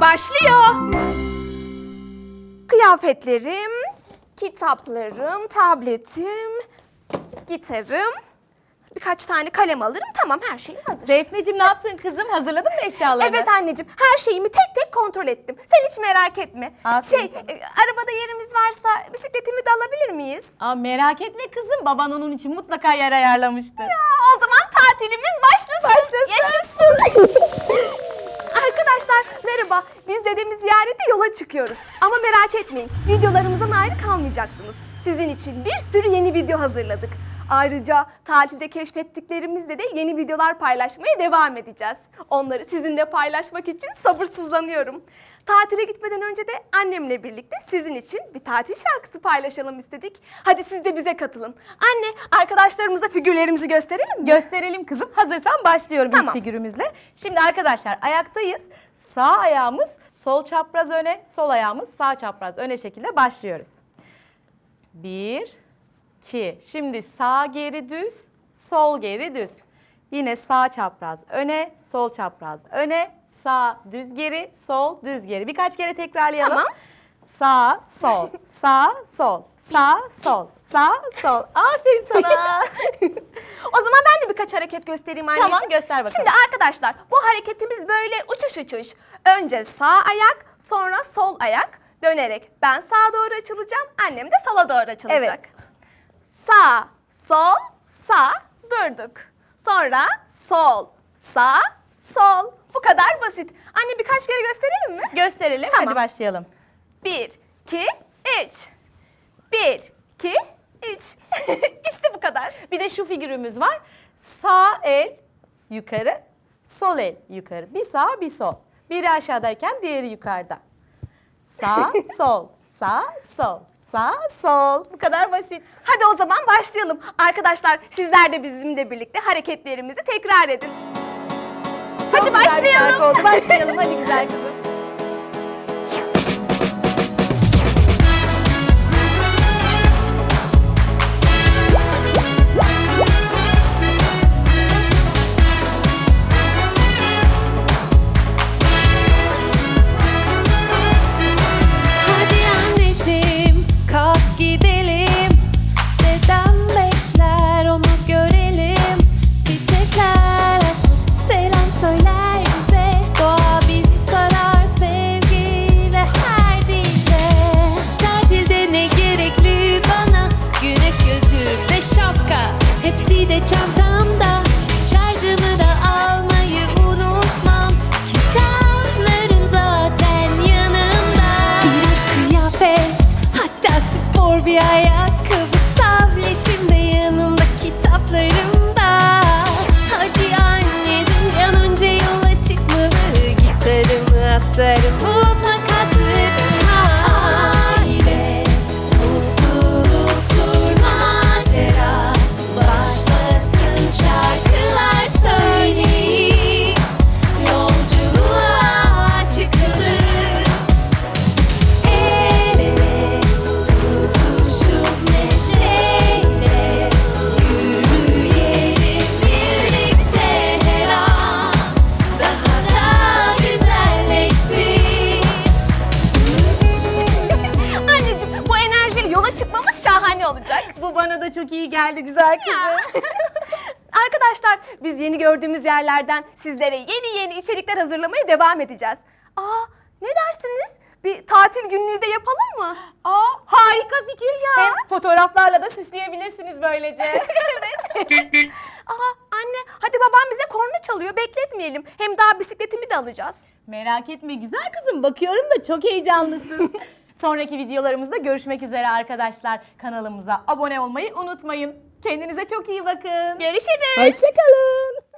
Başlıyor. Kıyafetlerim, kitaplarım, tabletim, gitarım, birkaç tane kalem alırım. Tamam her şeyim hazır. Defneciğim ne yaptın kızım? Hazırladın mı eşyalarını? Evet anneciğim her şeyimi tek tek kontrol ettim. Sen hiç merak etme. Aferin şey e, arabada yerimiz varsa bisikletimi de alabilir miyiz? Aa, merak etme kızım. Baban onun için mutlaka yer ayarlamıştır. Aa, o zaman tatilimiz başlasın. Yaşasın. Arkadaşlar merhaba. Biz dedemi ziyarete yola çıkıyoruz. Ama merak etmeyin. Videolarımızdan ayrı kalmayacaksınız. Sizin için bir sürü yeni video hazırladık. Ayrıca tatilde keşfettiklerimizle de yeni videolar paylaşmaya devam edeceğiz. Onları sizinle paylaşmak için sabırsızlanıyorum. Tatile gitmeden önce de annemle birlikte sizin için bir tatil şarkısı paylaşalım istedik. Hadi siz de bize katılın. Anne, arkadaşlarımıza figürlerimizi gösterelim mi? Gösterelim kızım. Hazırsan başlıyorum Tamam. ilk figürümüzle. Şimdi arkadaşlar ayaktayız. Sağ ayağımız sol çapraz öne, sol ayağımız sağ çapraz öne şekilde başlıyoruz. Bir, iki. Şimdi sağ geri düz, sol geri düz. Yine sağ çapraz öne, sol çapraz öne, sağ düz geri, sol düz geri. Birkaç kere tekrarlayalım. Tamam. Sağ, sol, sağ, sol, sağ, sol, sağ, sol. Aferin sana. O zaman ben de birkaç hareket göstereyim anneciğim. Tamam, göster bakalım. Şimdi arkadaşlar bu hareketimiz böyle uçuş uçuş. Önce sağ ayak sonra sol ayak dönerek. Ben sağa doğru açılacağım annem de sola doğru açılacak. Evet. Sağ, sol, sağ durduk. Sonra sol, sağ, sol. Bu kadar basit. Anne birkaç kere gösterelim mi? Gösterelim. Tamam. Hadi başlayalım. Bir, iki, üç. Bir, iki, üç. işte bu kadar. Bir de şu figürümüz var. Sağ el yukarı, sol el yukarı. Bir sağ, bir sol. Biri aşağıdayken diğeri yukarıda. Sağ, sol, sağ, sol, sağ, sol. Bu kadar basit. Hadi o zaman başlayalım. Arkadaşlar sizler de bizimle birlikte hareketlerimizi tekrar edin. Çok Hadi güzel bir başlayalım. şarkı oldu. Başlayalım hadi güzel kızım. Çantamda. Şarjımı da almayı unutmam. Kitaplarım zaten yanımda. Biraz kıyafet hatta spor bir ayakkabı. Tabletim de yanımda kitaplarım da. Hadi anneciğim bir an önce yola çıkmalı. Gitarımı asarım. Mutlaka da çok iyi geldi güzel kızım. Arkadaşlar biz yeni gördüğümüz yerlerden sizlere yeni yeni içerikler hazırlamaya devam edeceğiz. Aa ne dersiniz? Bir tatil günlüğü de yapalım mı? Aa harika fikir ya. Hem fotoğraflarla da süsleyebilirsiniz böylece. Aa anne hadi babam bize korna çalıyor bekletmeyelim. Hem daha bisikletimi de alacağız. Merak etme güzel kızım. Bakıyorum da çok heyecanlısın. Sonraki videolarımızda görüşmek üzere arkadaşlar. Kanalımıza abone olmayı unutmayın. Kendinize çok iyi bakın. Görüşürüz. Hoşçakalın.